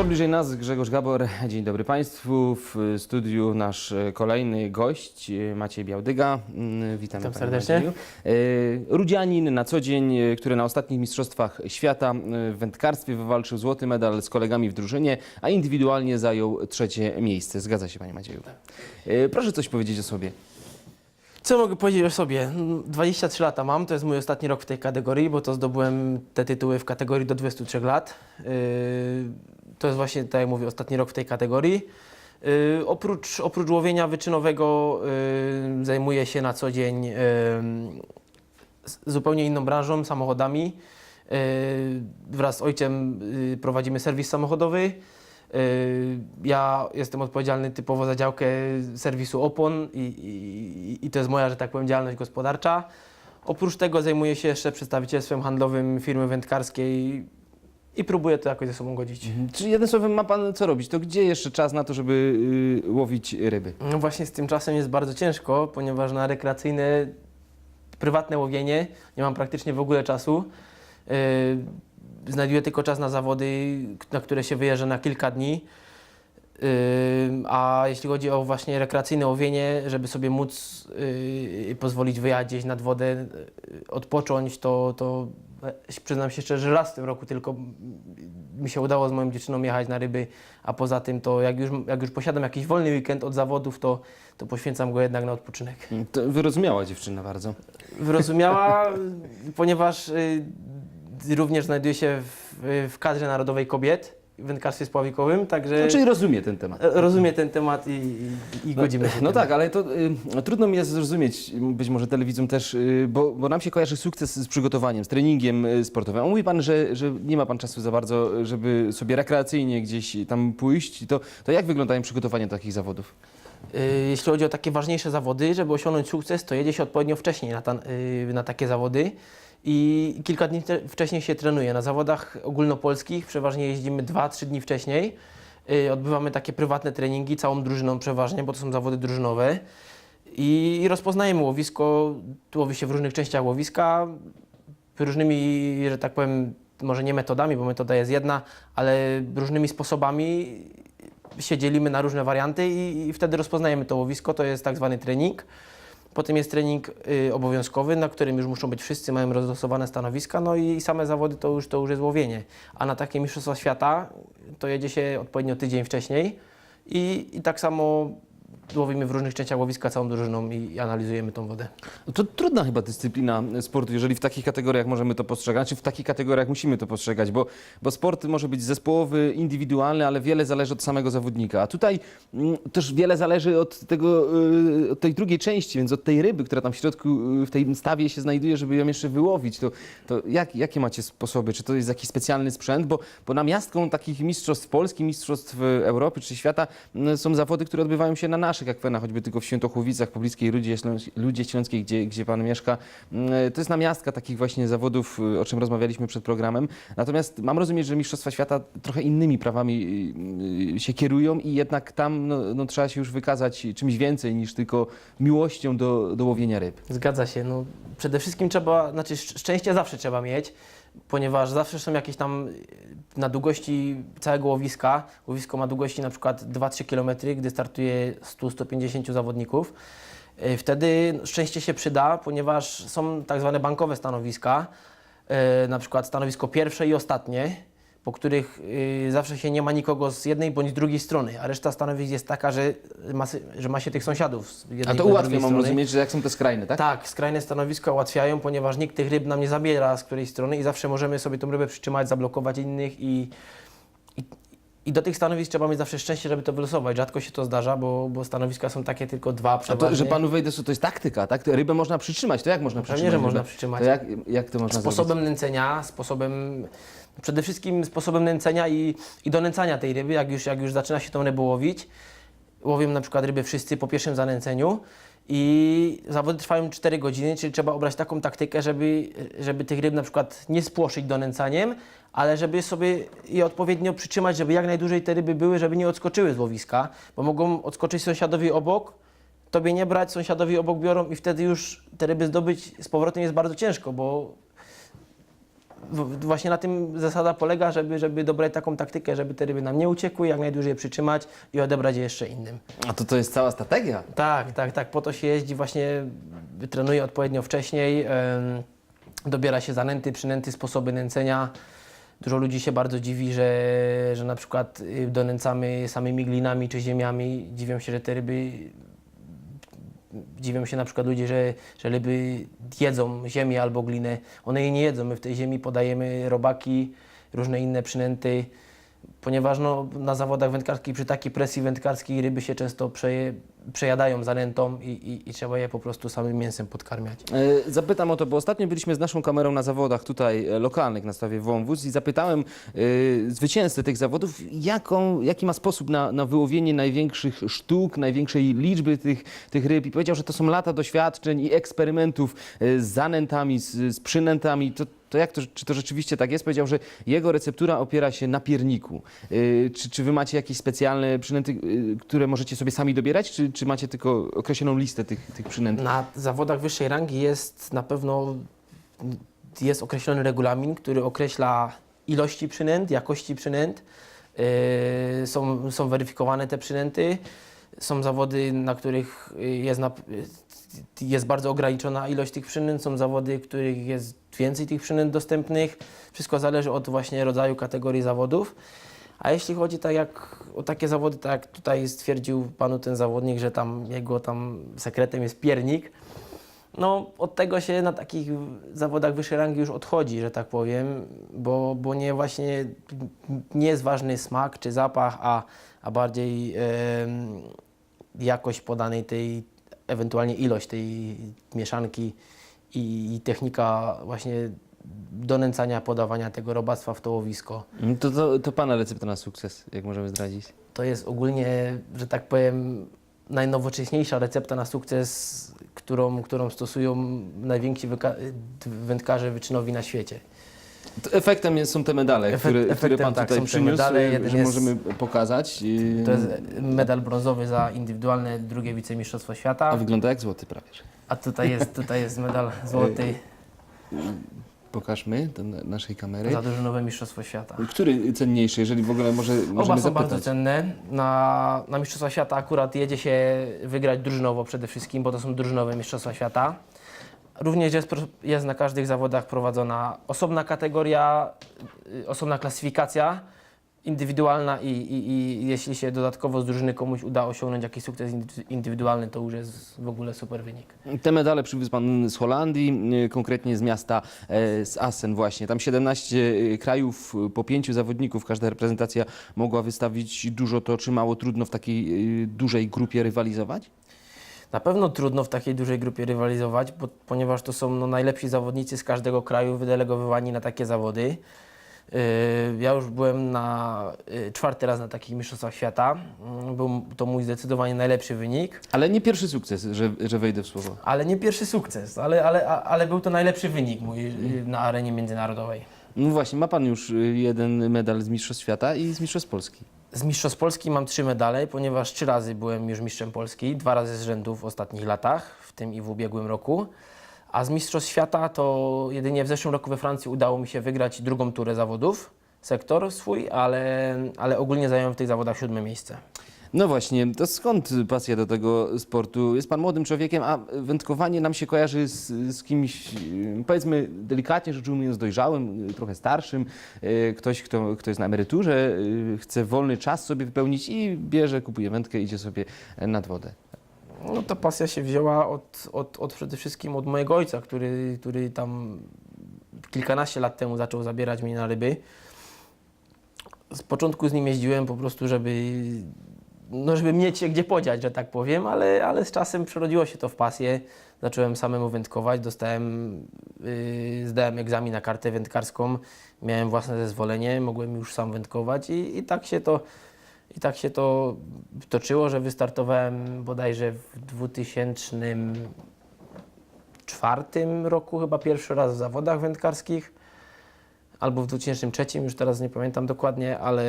Sport bliżej nas, Grzegorz Gabor. Dzień dobry Państwu. W studiu nasz kolejny gość, Maciej Białdyga. Mm, Witamy Witam panie serdecznie. Macieju. E, Rudzianin na co dzień, który na ostatnich Mistrzostwach Świata e, w wędkarstwie wywalczył złoty medal z kolegami w drużynie, a indywidualnie zajął trzecie miejsce. Zgadza się Panie Macieju. E, Proszę coś powiedzieć o sobie. Co mogę powiedzieć o sobie? Mm, 23 lata mam, to jest mój ostatni rok w tej kategorii, bo to zdobyłem te tytuły w kategorii do 23 lat. Yy, to jest właśnie, tak jak mówię, ostatni rok w tej kategorii. Yy, oprócz, oprócz łowienia wyczynowego yy, zajmuję się na co dzień yy, zupełnie inną branżą, samochodami. Yy, wraz z ojcem yy, prowadzimy serwis samochodowy. Yy, Ja jestem odpowiedzialny typowo za działkę serwisu opon i, i, i to jest moja, że tak powiem, działalność gospodarcza. Oprócz tego zajmuję się jeszcze przedstawicielstwem handlowym firmy wędkarskiej i próbuję to jakoś ze sobą godzić. Czyli jednym słowem ma Pan co robić? To gdzie jeszcze czas na to, żeby y, łowić ryby? No właśnie z tym czasem jest bardzo ciężko, ponieważ na rekreacyjne, prywatne łowienie nie mam praktycznie w ogóle czasu. Yy, znajduję tylko czas na zawody, na które się wyjeżdża na kilka dni. Yy, a jeśli chodzi o właśnie rekreacyjne łowienie, żeby sobie móc yy, pozwolić wyjechać gdzieś nad wodę, yy, odpocząć, to, to przyznam się szczerze, że raz w tym roku tylko mi się udało z moją dziewczyną jechać na ryby, a poza tym to jak już, jak już posiadam jakiś wolny weekend od zawodów, to, to poświęcam go jednak na odpoczynek. To wyrozumiała dziewczyna bardzo. Wyrozumiała, ponieważ y, również znajduję się w, w kadrze narodowej kobiet wędkarstwie spławikowym, także No, czyli rozumie ten temat. e, rozumie ten temat i, i, i godzimy się. No tym. tak, ale to y, trudno mi jest zrozumieć, być może telewidzom też, y, bo, bo nam się kojarzy sukces z przygotowaniem, z treningiem y, sportowym. A mówi Pan, że, że nie ma Pan czasu za bardzo, żeby sobie rekreacyjnie gdzieś tam pójść. To, to jak wyglądają przygotowania do takich zawodów? Y, Jeśli chodzi o takie ważniejsze zawody, żeby osiągnąć sukces, to jedzie się odpowiednio wcześniej na, ta, y, na takie zawody i kilka dni wcześniej się trenuje. Na zawodach ogólnopolskich przeważnie jeździmy 2-3 dni wcześniej. Y, Odbywamy takie prywatne treningi całą drużyną przeważnie, bo to są zawody drużynowe. I rozpoznajemy łowisko, łowi się w różnych częściach łowiska, różnymi, że tak powiem, może nie metodami, bo metoda jest jedna, ale różnymi sposobami się dzielimy na różne warianty i, i wtedy rozpoznajemy to łowisko, to jest tak zwany trening. Potem jest trening y, obowiązkowy, na którym już muszą być wszyscy, mają rozlosowane stanowiska, no i same zawody to już, to już jest łowienie. A na takie Mistrzostwa Świata to jedzie się odpowiednio tydzień wcześniej i, i tak samo łowimy w różnych częściach łowiska całą drużyną i analizujemy tą wodę. No To trudna chyba dyscyplina sportu, jeżeli w takich kategoriach możemy to postrzegać, czy w takich kategoriach musimy to postrzegać, bo, bo sport może być zespołowy, indywidualny, ale wiele zależy od samego zawodnika. A tutaj mm, też wiele zależy od, tego, y, od tej drugiej części, więc od tej ryby, która tam w środku y, w tej stawie się znajduje, żeby ją jeszcze wyłowić. To, to jak, jakie macie sposoby? Czy to jest jakiś specjalny sprzęt? Bo, bo namiastką takich mistrzostw Polski, mistrzostw Europy czy świata mm, są zawody, które odbywają się na naszych akwenach, choćby tylko w Świętochłowicach, pobliskiej Ludzie, Ludzie Śląskiej, gdzie, gdzie pan mieszka. Mm, To jest namiastka takich właśnie zawodów, y, o czym rozmawialiśmy przed programem. Natomiast mam rozumieć, że Mistrzostwa Świata trochę innymi prawami y, y, się kierują i jednak tam no, no, trzeba się już wykazać czymś więcej niż tylko miłością do, do łowienia ryb. Zgadza się. No, przede wszystkim trzeba, znaczy szcz- szczęście zawsze trzeba mieć, ponieważ zawsze są jakieś tam na długości całego łowiska. Łowisko ma długości na przykład 2-3 km, gdy startuje 100-150 zawodników. Y, Wtedy szczęście się przyda, ponieważ są tak zwane bankowe stanowiska, y, na przykład stanowisko pierwsze i ostatnie, po których y, zawsze się nie ma nikogo z jednej bądź drugiej strony, a reszta stanowisk jest taka, że ma, że ma się tych sąsiadów z jednej A to bądź ułatwia, drugiej mam strony. rozumieć, że jak są te skrajne, tak? Tak, skrajne stanowiska ułatwiają, ponieważ nikt tych ryb nam nie zabiera z której strony i zawsze możemy sobie tą rybę przytrzymać, zablokować innych i, i, i do tych stanowisk trzeba mieć zawsze szczęście, żeby to wylosować. Rzadko się to zdarza, bo, bo stanowiska są takie tylko dwa A przeważnie. to, że panu wejdę, to jest taktyka, tak? To Rybę można przytrzymać, to jak można Pewnie, przytrzymać? że rybę? można przytrzymać. To jak, jak to można Sposobem nęcenia, sposobem, przede wszystkim sposobem nęcenia i, i donęcania tej ryby, jak już, jak już zaczyna się tą rybę łowić. Łowią na przykład ryby wszyscy po pierwszym zanęceniu i zawody trwają 4 godziny, czyli trzeba obrać taką taktykę, żeby, żeby tych ryb na przykład nie spłoszyć donęcaniem, ale żeby sobie je odpowiednio przytrzymać, żeby jak najdłużej te ryby były, żeby nie odskoczyły z łowiska, bo mogą odskoczyć sąsiadowi obok, tobie nie brać, sąsiadowi obok biorą i wtedy już te ryby zdobyć z powrotem jest bardzo ciężko, bo właśnie na tym zasada polega, żeby, żeby dobrać taką taktykę, żeby te ryby nam nie uciekły, jak najdłużej je przytrzymać i odebrać je jeszcze innym. A to to jest cała strategia. Tak, tak, tak. Po to się jeździ właśnie, trenuje odpowiednio wcześniej, dobiera się zanęty, przynęty, sposoby nęcenia. Dużo ludzi się bardzo dziwi, że, że na przykład y, donęcamy samymi glinami czy ziemiami. Dziwią się, że te ryby dziwią się na przykład ludzie, że, że ryby jedzą ziemię albo glinę. One jej nie jedzą. My w tej ziemi podajemy robaki, różne inne przynęty, ponieważ no, na zawodach wędkarskich przy takiej presji wędkarskiej ryby się często przeje, przejadają zanętą i, i, i trzeba je po prostu samym mięsem podkarmiać. E, Zapytam o to, bo ostatnio byliśmy z naszą kamerą na zawodach tutaj e, lokalnych na stawie Wąwóz i zapytałem e, zwycięzcę tych zawodów, jaką, jaki ma sposób na, na wyłowienie największych sztuk, największej liczby tych, tych ryb i powiedział, że to są lata doświadczeń i eksperymentów z zanętami, z, z przynętami. To, to jak to, czy to rzeczywiście tak jest? Powiedział, że jego receptura opiera się na pierniku. E, Czy, czy wy macie jakieś specjalne przynęty, e, które możecie sobie sami dobierać, czy, czy macie tylko określoną listę tych, tych przynęt? Na zawodach wyższej rangi jest na pewno jest określony regulamin, który określa ilości przynęt, jakości przynęt. Yy, są, są weryfikowane te przynęty. Są zawody, na których jest, na, jest bardzo ograniczona ilość tych przynęt. Są zawody, których jest więcej tych przynęt dostępnych. Wszystko zależy od właśnie rodzaju kategorii zawodów. A jeśli chodzi tak jak, o takie zawody, tak jak tutaj stwierdził panu ten zawodnik, że tam jego tam sekretem jest piernik, no od tego się na takich zawodach wyższej rangi już odchodzi, że tak powiem, bo, bo nie właśnie nie jest ważny smak czy zapach, a, a bardziej em, jakość podanej tej, ewentualnie ilość tej mieszanki i, i technika właśnie donęcania, podawania tego robactwa w to łowisko. No To, to, to Pana recepta na sukces, jak możemy zdradzić. To jest ogólnie, że tak powiem, najnowocześniejsza recepta na sukces, którą, którą stosują najwięksi wędkarze wyczynowi na świecie. Efektem są te medale, Efekt- które, które efektem, Pan tak, tutaj przyniósł, medale. e, Jeden że jest- możemy pokazać. To jest medal brązowy za indywidualne drugie wicemistrzostwo A świata, wygląda jak złoty prawie. a tutaj jest, tutaj jest medal złoty Pokażmy do na- naszej kamery. za drużynowe mistrzostwo świata. Który cenniejszy, jeżeli w ogóle może, możemy Oba są zapytać? bardzo cenne. Na, na Mistrzostwa Świata akurat jedzie się wygrać drużynowo przede wszystkim, bo to są drużynowe Mistrzostwa Świata. Również jest, jest na każdych zawodach prowadzona osobna kategoria, y, osobna klasyfikacja indywidualna i, i, i jeśli się dodatkowo z drużyny komuś uda osiągnąć jakiś sukces indy- indywidualny, to już jest w ogóle super wynik. Te medale przywiózł Pan z Holandii, e, konkretnie z miasta e, z Assen właśnie. Tam 17 krajów, e, po pięciu zawodników, każda reprezentacja mogła wystawić dużo, to czy mało trudno w takiej dużej grupie rywalizować? Na pewno trudno w takiej dużej grupie rywalizować, bo, ponieważ to są no, najlepsi zawodnicy z każdego kraju wydelegowywani na takie zawody. Yy, Ja już byłem na yy, czwarty raz na takich mistrzostwach świata. Yy, Był to mój zdecydowanie najlepszy wynik, Ale nie pierwszy sukces, że, że wejdę w słowo. ale nie pierwszy sukces, ale, ale, ale był to najlepszy wynik mój yy, na arenie międzynarodowej. No właśnie, ma Pan już jeden medal z Mistrzostw Świata i z Mistrzostw Polski. Z Mistrzostw Polski mam trzy medale, ponieważ trzy razy byłem już mistrzem Polski, dwa razy z rzędu w ostatnich latach, w tym i w ubiegłym roku. A z Mistrzostw Świata to jedynie w zeszłym roku we Francji udało mi się wygrać drugą turę zawodów, sektor swój, ale, ale ogólnie zająłem w tych zawodach siódme miejsce. No właśnie, to skąd pasja do tego sportu? Jest Pan młodym człowiekiem, a wędkowanie nam się kojarzy z, z kimś, y, powiedzmy delikatnie rzecz ujmując, dojrzałym, y, trochę starszym. Y, Ktoś, kto, kto jest na emeryturze, chce wolny czas sobie wypełnić i bierze, kupuje wędkę, idzie sobie nad wodę. No ta pasja się wzięła od, od, od przede wszystkim od mojego ojca, który, który tam kilkanaście lat temu zaczął zabierać mnie na ryby. Z początku z nim jeździłem po prostu, żeby, no żeby mieć się gdzie podziać, że tak powiem, ale, ale z czasem przerodziło się to w pasję. Zacząłem samemu wędkować, dostałem, yy, zdałem egzamin na kartę wędkarską, miałem własne zezwolenie, mogłem już sam wędkować i, i tak się to i tak się to toczyło, że wystartowałem bodajże w 2004 roku chyba pierwszy raz w zawodach wędkarskich, albo w 2003, już teraz nie pamiętam dokładnie, ale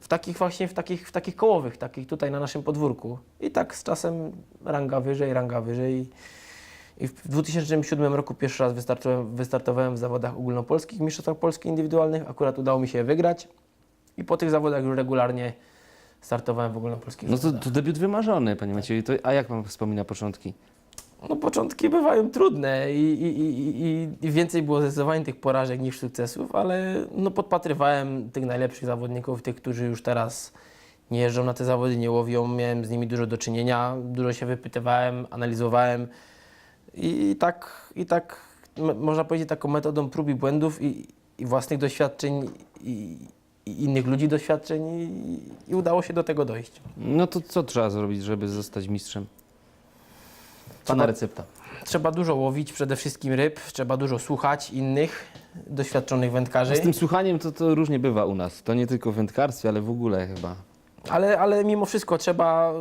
w takich właśnie, w takich, w takich kołowych, takich tutaj na naszym podwórku. I tak z czasem ranga wyżej, ranga wyżej I w 2007 roku pierwszy raz wystartowałem, w zawodach ogólnopolskich, mistrzostwach polskich indywidualnych. Akurat udało mi się je wygrać. I po tych zawodach już regularnie startowałem w ogólnopolskich No to, zawodach. to debiut wymarzony, panie Macieju. To, a jak pan wspomina początki? No początki bywają trudne i, i, i, i, więcej było zdecydowanie tych porażek niż sukcesów, ale no podpatrywałem tych najlepszych zawodników, tych, którzy już teraz nie jeżdżą na te zawody, nie łowią. Miałem z nimi dużo do czynienia, dużo się wypytywałem, analizowałem i, i tak, i tak można powiedzieć taką metodą prób i błędów i, i własnych doświadczeń i, i innych ludzi doświadczeń i, i udało się do tego dojść. No to co trzeba zrobić, żeby zostać mistrzem? Pana recepta. Trzeba dużo łowić, przede wszystkim ryb, trzeba dużo słuchać innych doświadczonych wędkarzy, Z tym słuchaniem to, to różnie bywa u nas. To nie tylko w wędkarstwie, ale w ogóle chyba. ale, ale mimo wszystko trzeba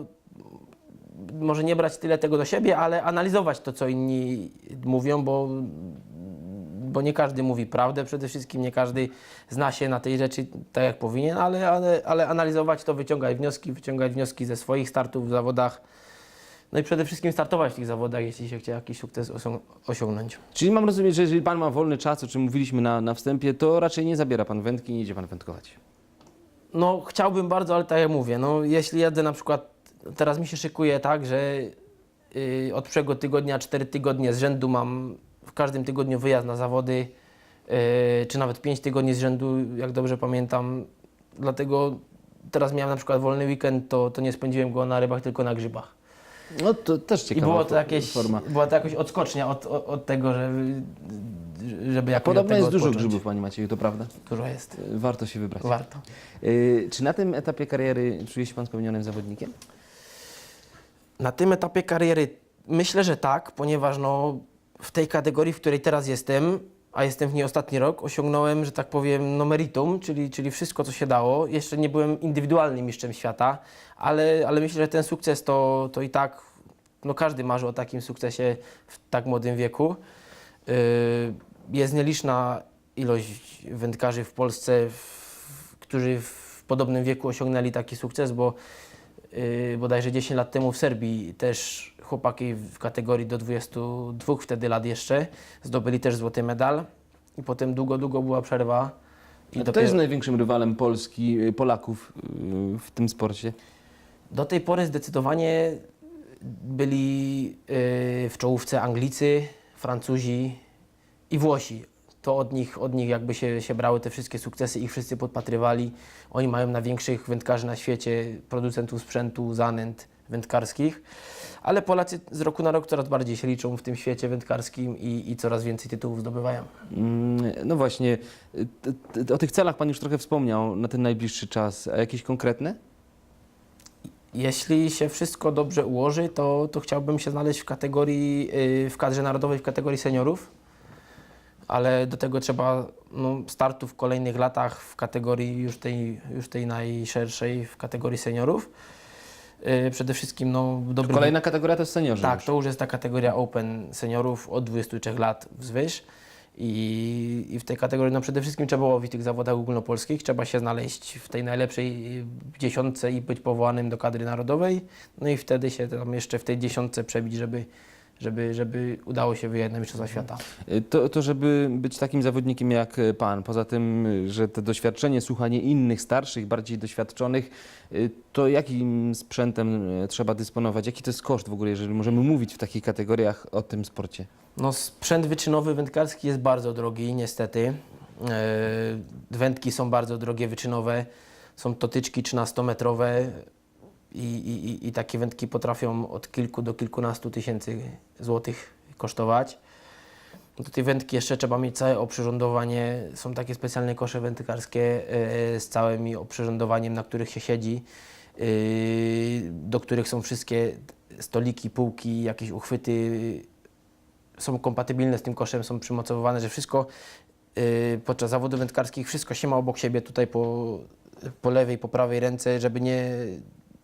może nie brać tyle tego do siebie, ale analizować to, co inni mówią, bo, bo nie każdy mówi prawdę, przede wszystkim nie każdy zna się na tej rzeczy tak, jak powinien, ale, ale, ale analizować to, wyciągać wnioski, wyciągać wnioski ze swoich startów w zawodach, no i przede wszystkim startować w tych zawodach, jeśli się chce jakiś sukces osią- osiągnąć. Czyli mam rozumieć, że jeżeli pan ma wolny czas, o czym mówiliśmy na, na wstępie, to raczej nie zabiera pan wędki, nie idzie pan wędkować. No chciałbym bardzo, ale tak jak mówię, no jeśli jadę na przykład, teraz mi się szykuje tak, że yy, od przyszłego tygodnia, cztery tygodnie z rzędu mam w każdym tygodniu wyjazd na zawody, yy, czy nawet pięć tygodni z rzędu, jak dobrze pamiętam. Dlatego teraz miałem na przykład wolny weekend, to, to nie spędziłem go na rybach, tylko na grzybach. No to też I było to jakieś, forma. była to jakoś odskocznia od, od, tego, żeby, żeby jakoś Podobno jest dużo odpocząć. grzybów, panie Macieju, to prawda? Dużo jest. Y, Warto się wybrać. Warto. Y, Czy na tym etapie kariery czuje się pan spełnionym zawodnikiem? Na tym etapie kariery myślę, że tak, ponieważ no, w tej kategorii, w której teraz jestem, a jestem w niej ostatni rok, osiągnąłem, że tak powiem, no meritum, czyli, czyli wszystko, co się dało. Jeszcze nie byłem indywidualnym mistrzem świata, ale, ale myślę, że ten sukces to, to i tak, no każdy marzy o takim sukcesie w tak młodym wieku. Yy, Jest nieliczna ilość wędkarzy w Polsce, w, którzy w podobnym wieku osiągnęli taki sukces, bo bodajże 10 lat temu w Serbii też chłopaki w kategorii do 22 wtedy lat jeszcze zdobyli też złoty medal i potem długo, długo była przerwa. I dopiero jest największym rywalem Polski, y, Polaków y, w tym sporcie? do tej pory zdecydowanie byli w czołówce Anglicy, Francuzi i Włosi. To od nich, od nich jakby się, się brały te wszystkie sukcesy, ich wszyscy podpatrywali. Oni mają największych wędkarzy na świecie, producentów sprzętu, zanęt wędkarskich. Ale Polacy z roku na rok coraz bardziej się liczą w tym świecie wędkarskim i, i coraz więcej tytułów zdobywają. Mm, No właśnie, y, t- t- o tych celach pan już trochę wspomniał na ten najbliższy czas. A jakieś konkretne? Jeśli się wszystko dobrze ułoży, to, to chciałbym się znaleźć w kategorii, yy, w kadrze narodowej, w kategorii seniorów, ale do tego trzeba no, startu w kolejnych latach w kategorii już tej, już tej najszerszej, w kategorii seniorów. Yy, przede wszystkim no, dobry... Kolejna kategoria to jest seniorzy. Tak, już. to już jest ta kategoria Open seniorów od 23 lat wzwyż. I, I w tej kategorii no przede wszystkim trzeba łowić tych zawodach ogólnopolskich, trzeba się znaleźć w tej najlepszej y, dziesiątce i być powołanym do kadry narodowej. No i wtedy się tam jeszcze w tej dziesiątce przebić, żeby, żeby, żeby udało się wyjechać na Mistrzostwa Świata. Y, To, to, żeby być takim zawodnikiem jak y, pan, poza tym, że to doświadczenie, słuchanie innych, starszych, bardziej doświadczonych, y, to jakim sprzętem trzeba dysponować? Jaki to jest koszt w ogóle, jeżeli możemy mówić w takich kategoriach o tym sporcie? No, sprzęt wyczynowy wędkarski jest bardzo drogi, niestety. Yy, wędki są bardzo drogie, wyczynowe. Są to tyczki 13-metrowe i, i, i- takie wędki potrafią od kilku do kilkunastu tysięcy złotych kosztować. Do tej wędki jeszcze trzeba mieć całe oprzyrządowanie. Są takie specjalne kosze wędkarskie yy, z całym oprzyrządowaniem, na których się siedzi, yy, do których są wszystkie stoliki, półki, jakieś uchwyty są kompatybilne z tym koszem, są przymocowane, że wszystko y, podczas zawodów wędkarskich, wszystko się ma obok siebie tutaj po, po lewej, po prawej ręce, żeby nie,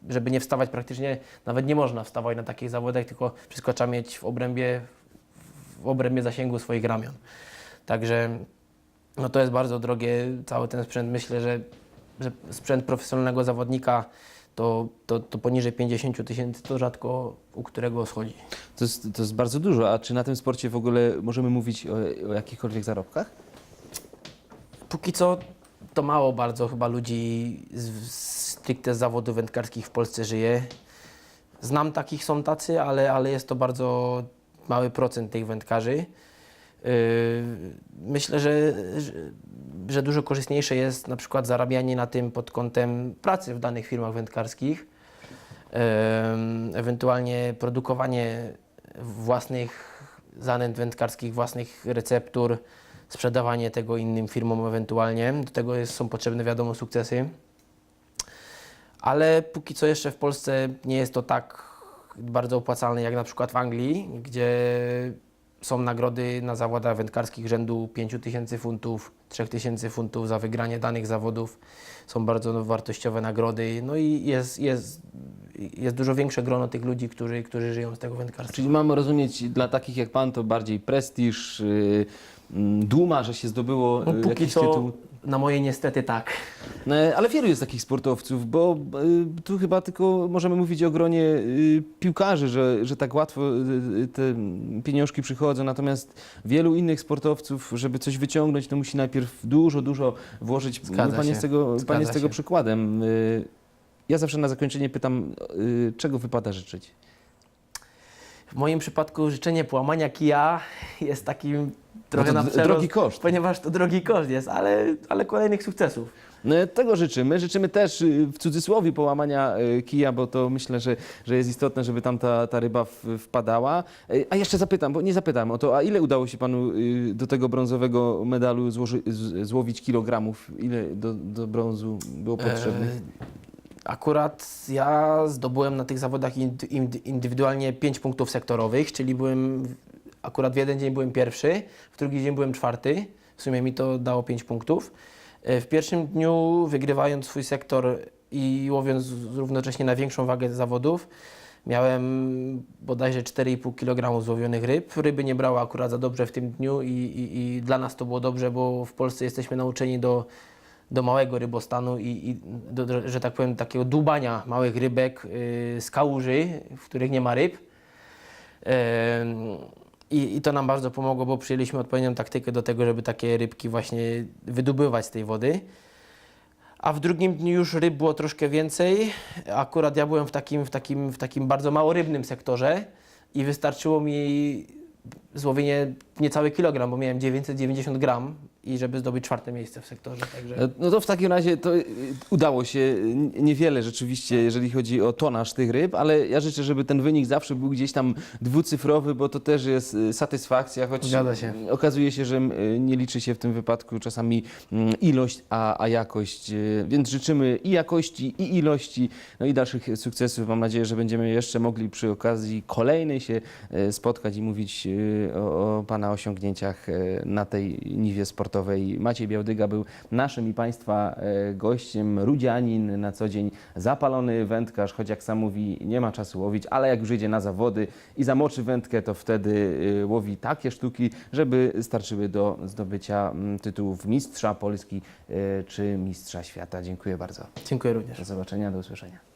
żeby nie wstawać praktycznie, nawet nie można wstawać na takich zawodach, tylko wszystko trzeba mieć w obrębie, w obrębie zasięgu swoich ramion. Także no to jest bardzo drogie, cały ten sprzęt. Myślę, że, że sprzęt profesjonalnego zawodnika to, to, to poniżej 50 tysięcy to rzadko u którego schodzi. To jest, to jest bardzo dużo. A czy na tym sporcie w ogóle możemy mówić o, o jakichkolwiek zarobkach? Póki co to mało bardzo chyba ludzi z, stricte z zawodów wędkarskich w Polsce żyje. Znam takich, są tacy, ale, ale jest to bardzo mały procent tych wędkarzy. Yy, Myślę, że, że, że dużo korzystniejsze jest na przykład zarabianie na tym pod kątem pracy w danych firmach wędkarskich, Yy, ewentualnie produkowanie własnych zanęt wędkarskich, własnych receptur, sprzedawanie tego innym firmom ewentualnie. Do tego jest, są potrzebne wiadomo sukcesy. Ale póki co jeszcze w Polsce nie jest to tak bardzo opłacalne jak na przykład w Anglii, gdzie są nagrody na zawodach wędkarskich rzędu 5000 funtów, 3000 funtów za wygranie danych zawodów. Są bardzo wartościowe nagrody. No i jest, jest, jest dużo większe grono tych ludzi, którzy, którzy żyją z tego wędkarstwa. Czyli mamy rozumieć, dla takich jak pan to bardziej prestiż, yy, mm, duma, że się zdobyło No, yy, póki jakiś co tytuł. Na moje niestety tak. E, Ale wielu jest takich sportowców, bo y, tu chyba tylko możemy mówić o gronie y, piłkarzy, że, że tak łatwo y, te pieniążki przychodzą, natomiast wielu innych sportowców, żeby coś wyciągnąć, to musi najpierw dużo, dużo włożyć. Zgadza pan się. jest tego, pan Zgadza jest tego się. przykładem. Y, Ja zawsze na zakończenie pytam, y, czego wypada życzyć? W moim przypadku życzenie połamania kija jest takim trochę No na przerost, drogi koszt. ponieważ to drogi koszt jest, ale, ale kolejnych sukcesów. No, tego życzymy. Życzymy też y, w cudzysłowie połamania y, kija, bo to myślę, że, że jest istotne, żeby tam ta, ta ryba w, wpadała. Y, A jeszcze zapytam, bo nie zapytałem o to, a ile udało się panu do tego brązowego medalu złoży, złowić kilogramów? Ile do, do brązu było potrzebnych? E, Akurat ja zdobyłem na tych zawodach ind- ind- indywidualnie 5 punktów sektorowych, czyli byłem, akurat w jeden dzień byłem pierwszy, w drugi dzień byłem czwarty. W sumie mi to dało 5 punktów. E, W pierwszym dniu wygrywając swój sektor i łowiąc równocześnie na większą wagę zawodów, miałem bodajże 4,5 kg złowionych ryb. Ryby nie brała akurat za dobrze w tym dniu i, i, i dla nas to było dobrze, bo w Polsce jesteśmy nauczeni do do małego rybostanu i, i do, że tak powiem, takiego dłubania małych rybek yy, z kałuży, w których nie ma ryb. Em, I, I to nam bardzo pomogło, bo przyjęliśmy odpowiednią taktykę do tego, żeby takie rybki właśnie wydobywać z tej wody. A w drugim dniu już ryb było troszkę więcej. Akurat ja byłem w takim, w takim, w takim bardzo małorybnym sektorze i wystarczyło mi złowienie niecały kilogram, bo miałem 990 gram i żeby zdobyć czwarte miejsce w sektorze. Także... E, No to w takim razie to y, udało się niewiele rzeczywiście, jeżeli chodzi o tonaż tych ryb, ale ja życzę, żeby ten wynik zawsze był gdzieś tam dwucyfrowy, bo to też jest y, satysfakcja, choć się. okazuje się, że nie liczy się w tym wypadku czasami ilość, a, a jakość. Więc życzymy i jakości, i ilości, no i dalszych sukcesów. Mam nadzieję, że będziemy jeszcze mogli przy okazji kolejnej się spotkać i mówić o, o Pana osiągnięciach y, na tej niwie sportowej. Maciej Białdyga był naszym i Państwa e, gościem, rudzianin na co dzień, zapalony wędkarz, choć jak sam mówi, nie ma czasu łowić, ale jak już idzie na zawody i zamoczy wędkę, to wtedy y, łowi takie sztuki, żeby starczyły do zdobycia tytułów mistrza Polski czy mistrza świata. Dziękuję bardzo. Dziękuję również. Do zobaczenia, do usłyszenia.